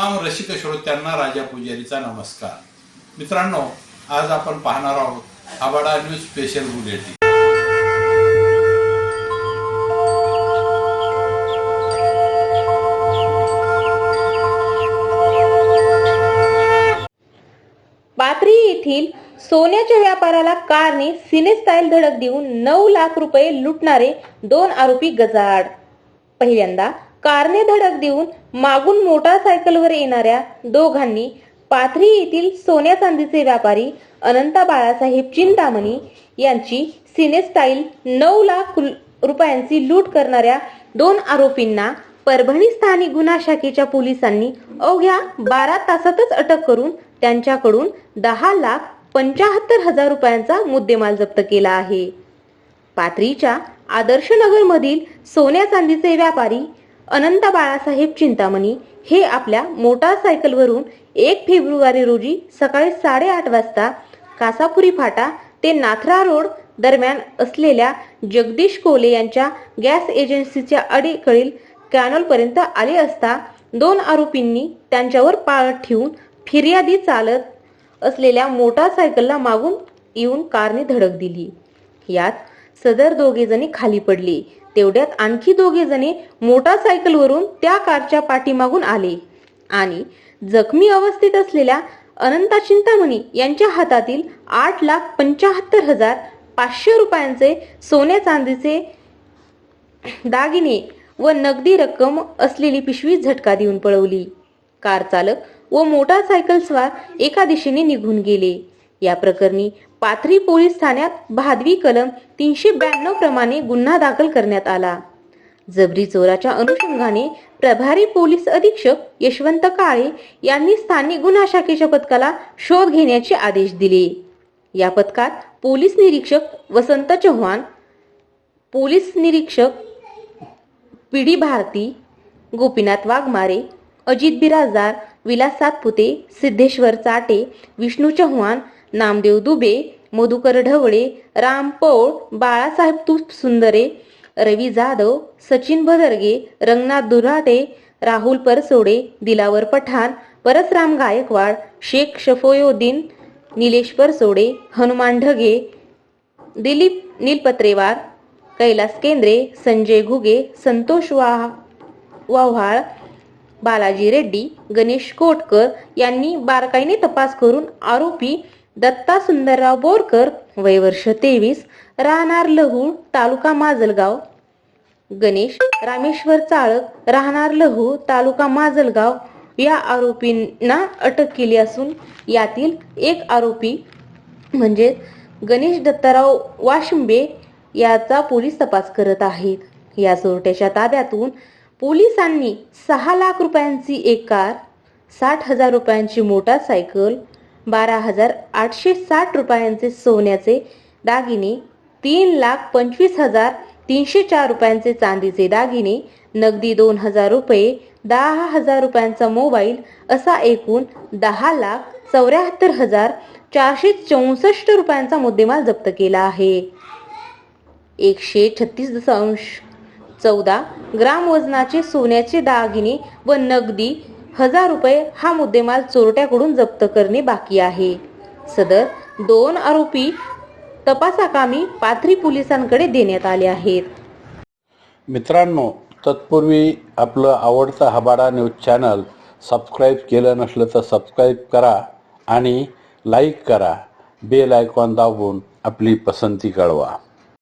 रसिक श्रोत्यांना राजा पुजारीचा नमस्कार. मित्रांनो आज आपण पाहणार आहोत आबाडा न्यूज स्पेशल बुलेटिन. पाथरी येथील सोन्याच्या व्यापाराला कारने सिनेस्टाईल धडक देऊन नऊ लाख रुपये लुटणारे दोन आरोपी गजाआड. पहिल्यांदा कारने धडक देऊन मागून मोटारसायकलवर येणाऱ्या दोघांनी पाथरी येथील सोन्या चांदीचे व्यापारी अनंता बाळासाहेब चिंतामणी यांची सिनेस्टाईल नऊ लाख रुपयांची लूट करणाऱ्या दोन आरोपींना परभणी स्थानिक गुन्हा शाखेच्या पोलिसांनी अवघ्या बारा तासातच अटक करून त्यांच्याकडून दहा लाख पंचाहत्तर हजार रुपयांचा मुद्देमाल जप्त केला आहे. पाथरीच्या आदर्शनगरमधील सोन्या चांदीचे व्यापारी अनंत बाळासाहेब चिंतामणी हे आपल्या मोटारसायकलवरून एक फेब्रुवारी रोजी सकाळी साडेआठ वाजता कासापुरी फाटा ते नाथरा रोड दरम्यान असलेल्या जगदीश कोले यांच्या गॅस एजन्सीच्या अडीकडील कॅनलपर्यंत आले असता दोन आरोपींनी त्यांच्यावर पाळत ठेवून फिर्यादी चालत असलेल्या मोटारसायकलला मागून येऊन कारने धडक दिली. यात सदर दोघे जणी खाली पडले. तेवढ्यात आणखी दोघे जणे मोटारसायकलवरून त्या कारच्या पाठीमागून आले. आणि जखमी अवस्थेत असलेल्या अनंता चिंतामणी यांच्या हातातील आठ लाख पंचाहत्तर हजार पाचशे रुपयांचे सोन्या चांदीचे दागिने व नगदी रक्कम असलेली पिशवी झटका देऊन पळवली. कार चालक व मोटारसायकल स्वार एका दिशेने निघून गेले. या प्रकरणी पाथरी पोलीस ठाण्यात भादवी कलम तीनशे ब्याण्णव प्रमाणे गुन्हा दाखल करण्यात आला. जबरी चोराच्या अनुषंगाने प्रभारी पोलीस अधीक्षक यशवंत काळे यांनी स्थानिक गुन्हा शाखेच्या पथकाला शोध घेण्याचे आदेश दिले. या पथकात पोलीस निरीक्षक वसंत चव्हाण पोलीस निरीक्षक पीडी भारती गोपीनाथ वाघमारे अजित बिराजदार विलास सातपुते सिद्धेश्वर चाटे विष्णू चव्हाण नामदेव दुबे मधुकर ढवळे राम पौळ बाळासाहेब तुप सुंदरे रवी जाधव सचिन भदरगे रंगनाथ दुराटे राहुल परसोडे दिलावर पठाण परसराम गायकवाड शेख शफोयोद्दीन निलेश परसोडे हनुमान ढगे दिलीप नीलपत्रेवार कैलास केंद्रे संजय घुगे संतोष वाह वाव्हाळ बालाजी रेड्डी गणेश कोटकर यांनी बारकाईने तपास करून आरोपी दत्ता सुंदरराव बोरकर वय वर्ष तेवीस राहणार लहू तालुका माजलगाव. गणेश रामेश्वर चाळक राहणार लहू तालुका माजलगाव. या आरोपींना अटक केली असून यातील एक आरोपी म्हणजे गणेश दत्ताराव वाशिंबे याचा पोलीस तपास करत आहेत. या चोरट्याच्या ताब्यातून पोलिसांनी सहा लाख रुपयांची एक कार साठ हजार रुपयांची मोटारसायकल बारा हजार आठशे साठ रुपयांचे सोन्याचे दागिने तीन लाख पंचवीस हजार तीनशे चार रुपयांचे चांदीचे दागिने नगदी दोन हजार रुपये दहा हजार रुपयांचा मोबाईल असा एकूण दहा लाख चौऱ्याहत्तर हजार चारशे चौसष्ट रुपयांचा मुद्देमाल जप्त केला आहे. एकशे छत्तीस दशांश चौदा ग्राम वजनाचे सोन्याचे दागिने व नगदी हजार रुपये हा मुद्देमाल चोरट्याकडून जप्त करणे बाकी आहे. सदर दोन आरोपी तपासाकामी पाथरी पोलिसांकडे देण्यात आले आहेत. मित्रांनो तत्पूर्वी आपलं आवडतं हबाडा न्यूज चॅनल सबस्क्राईब केलं नसलं तर सबस्क्राईब करा आणि लाईक करा. बेल आयकॉन दाबून आपली पसंती कळवा.